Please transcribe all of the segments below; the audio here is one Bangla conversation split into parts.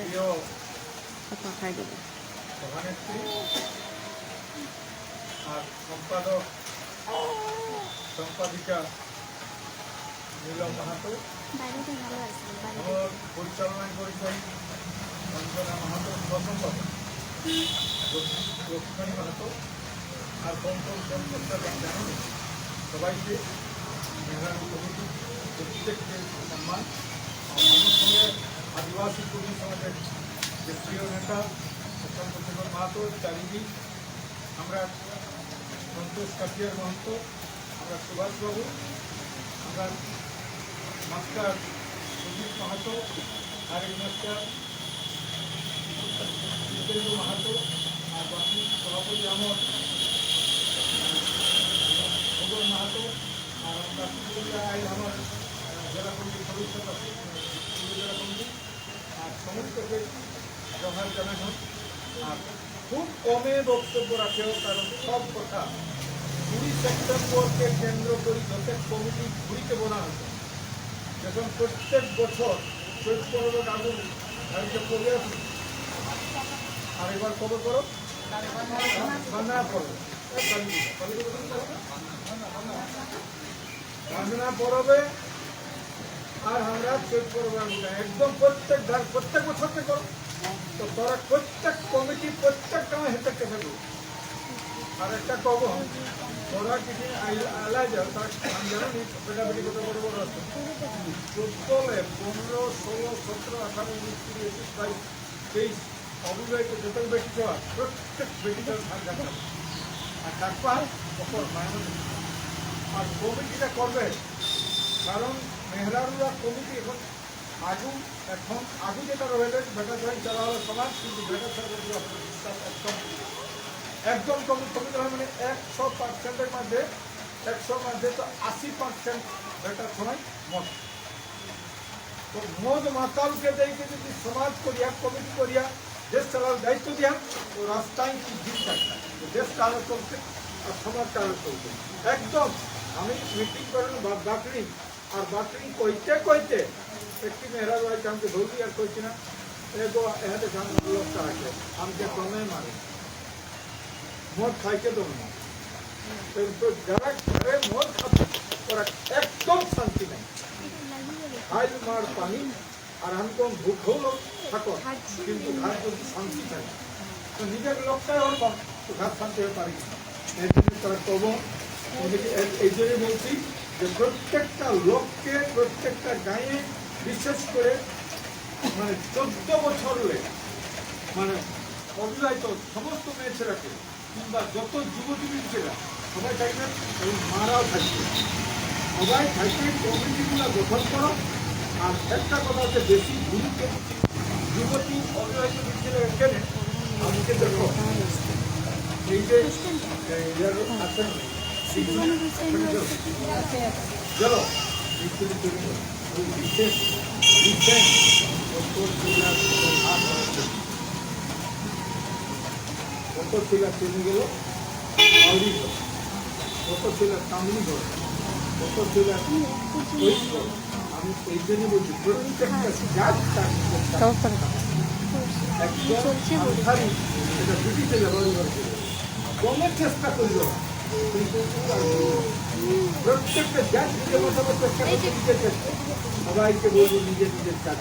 প্রিয় কথা খাই দেবো আর সম্পাদক সম্পাদিকা নীলম মাহাতো পরিচালনা পরিচয় অঞ্জনা মাহাতো প্রথম লক্ষ্মী মাহাতো আর কোন কোন কোন সবাইকে, মেহরানি কমিটি প্রত্যেককে সম্মান। আর আমার সঙ্গে আদিবাসী কর্মী সমাজের যে প্রিয় নেতা প্রশান্ত শেখর মাহাতো চারিদি আমরা সন্তোষ কাটিয়ার মহন্ত আমরা সুভাষবাবু আমরা মাস্টার সুজিত মাহাতো আরেক মাস্টার জিতেন্দ্র মাহাতো আর বাকি সভাপতি আমার খবর মাহাতো আর আমরা পুরুলিয়া আইল আমার আহ, জেলা কমিটির সদস্য জেলা কমিটি আর সমস্তকে জহার জানানো আর খুব কমে বক্তব্য রাখেও কারণ সব কথা কুড়ি সেপ্টেম্বরকে কেন্দ্র করে যত কমিটি ঘুরিতে বলা হতো যখন প্রত্যেক বছর চৈত পর্বত আগুন গাড়িতে পড়ে আসে আর এবার কবে করো বান্না পড়ো। বান্না পড়বে আর আমরা পর্ব আগুন একদম প্রত্যেক ধার প্রত্যেক বছর কে করো। তো তোরা প্রত্যেক কমিটি প্রত্যেকটা হেঁটে থাকবে আর একটা কব তোরা কিছু আলাই যাও তার জানো বেটাবেটি বড় বড় আছে। চোদ্দলে পনেরো, ষোলো, সতেরো, আঠারো, উনিশ, কুড়ি, একুশ, বাইশ, তেইশ, অবিবাহিত যত বেটি দেওয়া প্রত্যেক বেটিটার ভাগ রাখা আর তারপর অপর আর কমিটিটা করবে। কারণ মেহরারুরা কমিটি এখন আগু এখন আগু যেটা রয়েছে, বেটা জয়েন চালাবার সমাজ, কিন্তু বেটা সরকার একদম একদম কমি কমিটি হয় মানে একশো পার্সেন্টের মধ্যে, একশোর মধ্যে তো আশি পার্সেন্ট বেটার সময় মত। তো মদ মাতালকে দেখে যদি সমাজ করিয়া, কমিটি করিয়া, দেশ চালার দায়িত্ব দিয়া, তো রাস্তায় কি দিন থাকবে দেশ চালা চলছে আর সমাজ চালা চলছে? একদম, আমি মিটিং করেন বাকরি আর বাকরি কইতে কইতে একটি মেহরা রয়েছে আমাকে ধরবি আর কইছি না এগো এহাতে সামনে লোকটা আছে আমাকে কমে মারে। মদ খাইতে দেবো না। কিন্তু যারা ঘরে মদ খাচ্ছে ওরা একদম শান্তি নেই। খাই মার পানি, আর আমি কোন ভুখও লোক থাকো, কিন্তু ঘাট যদি শান্তি থাকে তো নিজের লোকটাই তো ঘাট শান্তি হয়ে পারি। এই জন্য তারা কব এই জন্য বলছি যে প্রত্যেকটা লোককে, প্রত্যেকটা গাঁয়ে, বিশেষ করে মানে চোদ্দ বছর মানে অবিবাহিত সমস্ত মেয়ে ছেলেকে কিংবা যত যুবতী ছেলেরা, সবাই থাকবেন এবং মারাও থাকবে সবাই থাকবে কমিটিগুলো গঠন করো। আর একটা কথা হচ্ছে, বেশি গুরুত্ব যুবতী, অবিবাহিত ছেলে এখানে আমাকে দেখো এই যে, আছেন? কত ছিল তিনি গেল মাউরিঘর কত ছিল কত ছিল আমি এই জন্য বলছি প্রত্যেকটা জাত তার এটা ব্রিটিশে ব্যবহার করেছে কমের চেষ্টা করিল। প্রত্যেকটা জাত নিজে বসাবার চেষ্টা করছে নিজের সবাইকে বলব নিজের নিজের কাজ।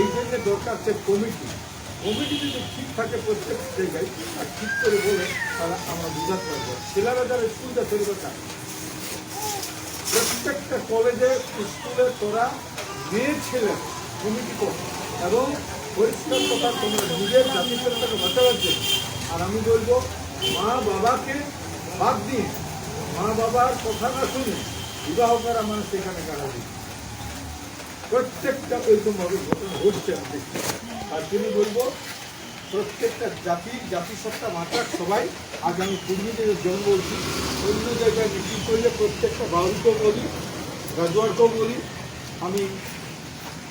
এই জন্য দরকার সে কমিটি কমিটি যদি ঠিক থাকে প্রত্যেক জায়গায়, আর ঠিক করে বলে তাহলে আমরা বুঝাতে পারব ছেলেরা যারা স্কুলটা চলবে না প্রত্যেকটা কলেজে স্কুলে তোরা মেয়ে ছেলে কমিটি কর। এবং পরিষ্কার কথা তোমরা নিজের জাতিসত্তাকে বাঁচাবার জন্য আর আমি বলব মা বাবাকে বাদ দিয়ে মা বাবার কথা না শুনে বিবাহ করা মানুষ এখানে কারা দিই প্রত্যেকটা ওইরকমভাবে ঘটনা ঘটছে আমি দেখছি। আর তিনি বলব, প্রত্যেকটা জাতি, জাতিসত্তা মাত্রার সবাই আজ আমি পূর্ণীদের জন্ম বলছি। অন্য জায়গায় মিটিং করলে প্রত্যেকটা বাউরিকেও বলি, রাজওয়ারকেও বলি, আমি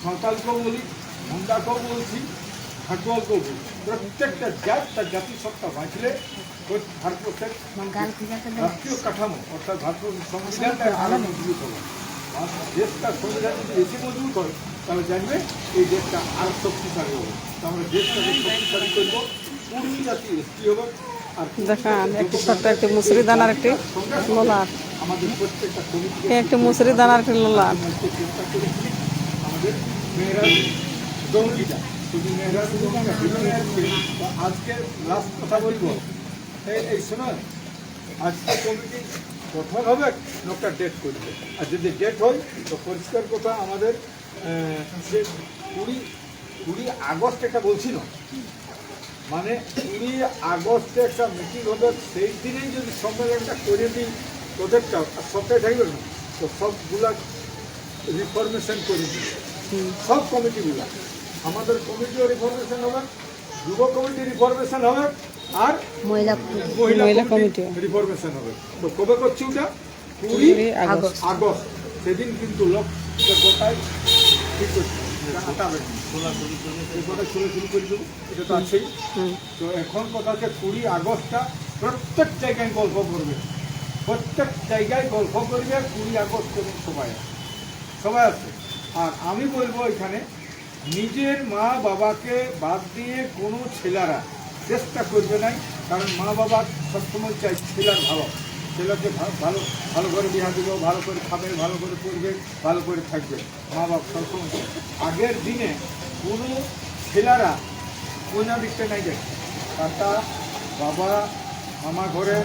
সাঁওতালকেও বলি, মুন্ডাকেও বলছি ঘাটওয়ালকেও বলি। প্রত্যেকটা জাত তার জাতিসত্তা বাঁচলে ভারতবর্ষের রাষ্ট্রীয় কাঠামো অর্থাৎ ভারতবর্ষের সংবিধানটা আরও মজবুত হবে। আর সংবিধান যদি বেশি মজবুত হয় তাহলে জানবে এই দেশটা আরও শক্তিশালী হবে। তো আমরা দেশটাকে শক্তিশালী করব পূর্ণ জাতি এসটি হবে আর দেখান একটি ছোট্ট একটি মুসরি দানার একটি লোলার একটি মুসরি দানার একটি লোলার আজকে লাস্ট কথা বলব এই শোনান। আজকে কমিটি গঠন হবে একটা ডেট করবে। আর যদি ডেট হয়, তো পরিষ্কার কথা আমাদের যে কুড়ি কুড়ি আগস্ট একটা বলছিল। মানে কুড়ি আগস্টে একটা মিটিং হবে, সেই দিনেই যদি সম্মেলনটা করে দিই আর সপ্তাহে থাকবে না, তো সবগুলা রিফরমেশন করে দিই। সব কমিটিগুলা। আমাদের কমিটিও রিফরমেশন হবে, যুব কমিটি রিফরমেশন হবে আর মহিলা মহিলা মহিলা কমিটি। রিফরমেশন হবে। তো কবে করছি ওটা? কুড়ি আগস্ট। আগস্ট। সেদিন কিন্তু লোক গোটাই ঠিক করছে। আটাবে এই গোটা শুরু শুরু করে দেবো। এটা তো আছেই। তো এখন কথা হচ্ছে কুড়ি আগস্টটা প্রত্যেক জায়গায় গল্প করবে। প্রত্যেক জায়গায় গল্প করবে কুড়ি আগস্ট করে সবাই আসে। সবাই আছে। আর আমি বলব এখানে নিজের মা বাবাকে বাদ দিয়ে কোনো ছেলেরা চেষ্টা করবে নাই, কারণ মা বাবা সবসময় চাই ছেলের ভালো। ছেলেকে ভালো ভালো করে বিহা দিব, ভালো করে খাবে, ভালো করে পড়বে, ভালো করে থাকবে। মা বাবা সবসময়। আগের দিনে কোনো ছেলেরা কোনা দিকটা নাই যায় কাকা বাবা আমার ঘরে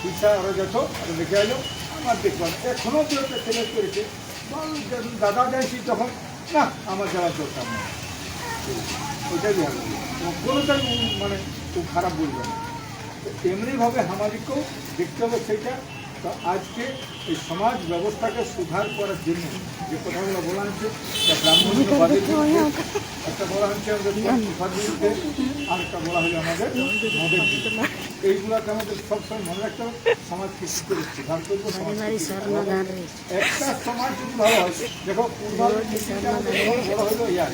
পয়সা আরও যেত, আর দেখে এলো, আমার দেখলাম এখনও তো একটা ছেলে করেছে। দাদা যাইছি তখন, না, আমার যাওয়ার দরকার নেই ওইটাই ভালো কোনোটাই মানে খুব খারাপ বলবে না। তো এমনিভাবে আমাদেরকেও দেখতে হবে সেইটা তো আজকে এই সমাজ ব্যবস্থাকে সুধার করার জন্য যে কথাগুলো বলা হচ্ছে একটা বলা হচ্ছে আমাদের আর একটা বলা হলো আমাদের মদের এইগুলোকে আমাদের সবসময় মনে রাখতে হবে সমাজকে কী করে সুধার করব একটা সমাজ যদি ভালো হয় দেখো আমাদের বড় হলো ইয়ার।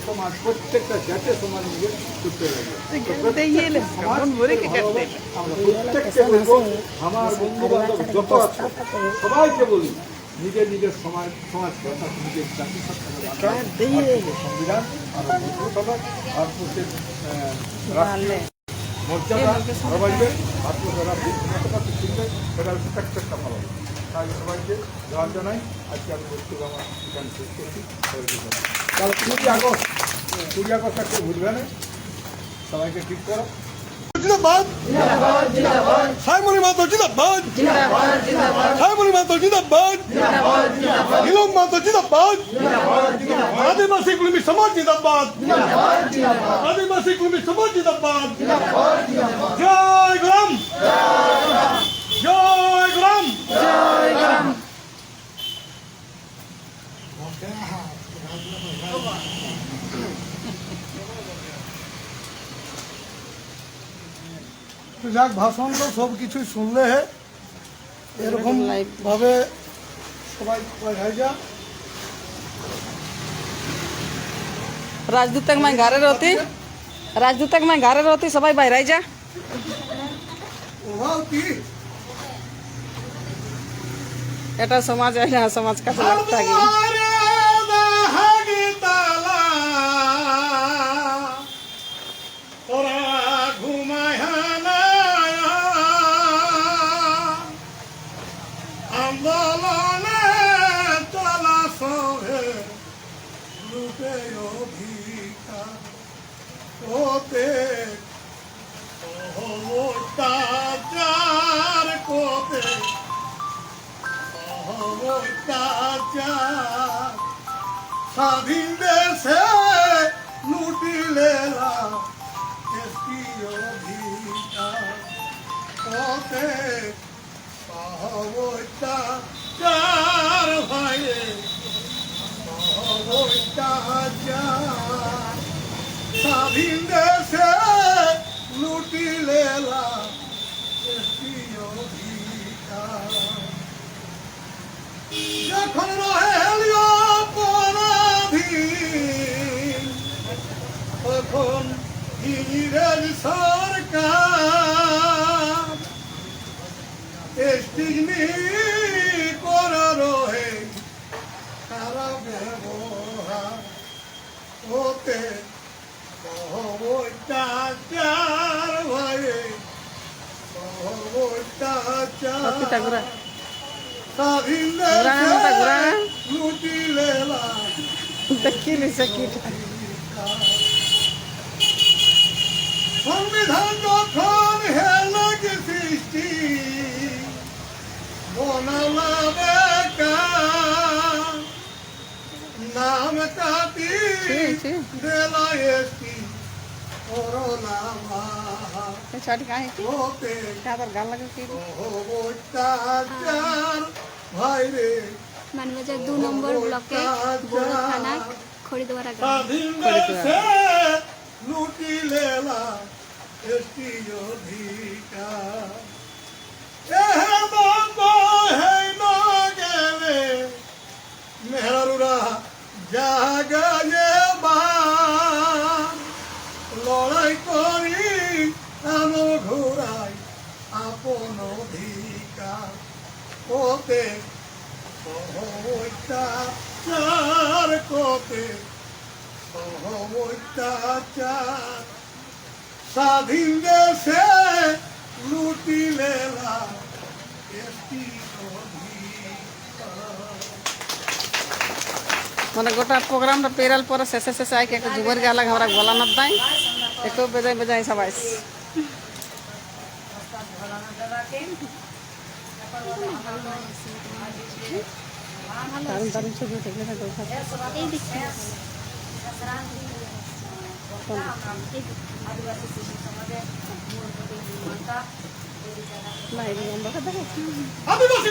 সমাজ প্রত্যেকটা সমাজ করতে সমাজ। আমরা বন্ধু বান্ধব যত আছে সবাইকে বলি নিজের নিজের সমাজ অর্থাৎ নিজের জাতি সংবিধান আর ভারতবর্ষের মর্যাদা সবাইকে ভারতবর্ষের সেটা প্রত্যেকটা ভালো। তাই সবাইকে জবাব জানাই আজকে আমি বক্তব্য আমার এখানে শেষ করছি। সবাইকে। তাহলে কুড়ি আগস্ট কুড়ি আগস্ট একটা ভুলবে না। সবাইকে ঠিক করো। জিন্দাবাদ। সাইমনি মাতো জিন্দাবাদ। সাইমনি মাতো জিন্দাবাদ। নীলম মাতো জিন্দাবাদ। আদিবাসী কুলমি সমাজ জিন্দাবাদ। আদিবাসী কুলমি সমাজ জিন্দাবাদ। ডাক ভাষণ তো সব কিছু শুনলে এরকম ভাবে সবাই যা রাজদূতক মাই ঘরে রতি। রাজদূতক মাই ঘরে রতি সবাই বাইরাই যা। এটা সমাজ আইলা সমাজ কাছে লাগতা গিয়ে ওতে অত্যাচার কোতে অত্যাচার স্বাধীন দেশে অধিকার কোতে অত্যাচার ভাইয়ে অত্যাচার স্বাধীন দেশে এসকি যখন রহে অপরাধী যখন ইংরেজ সরকার এসটিগনি করে রহে তারা ব্যবহার হতে অত্যাচার ভয়ে অতিটা ঘুরা অত্যাচার স্বাধীন ঘুরা না, ওটা মানবাজার দু নম্বর ব্লকে বড় থানা খড়িদোয়ারা গ্রাম ওতে অত্যাচার কোতে অত্যাচার স্বাধীন দেশে লুটি লেলা এসটি মানে গোটা প্রোগ্রামটা পেরাল পরে শেষে শেষে আইকে একটা যুবর গা লাগে আমরা গলা না দাই একটু বেজাই বেজাই সবাই। দারুণ দারুণ ছবি উঠে গেলে এই দেখছি বাইরে আমরা আদিবাসী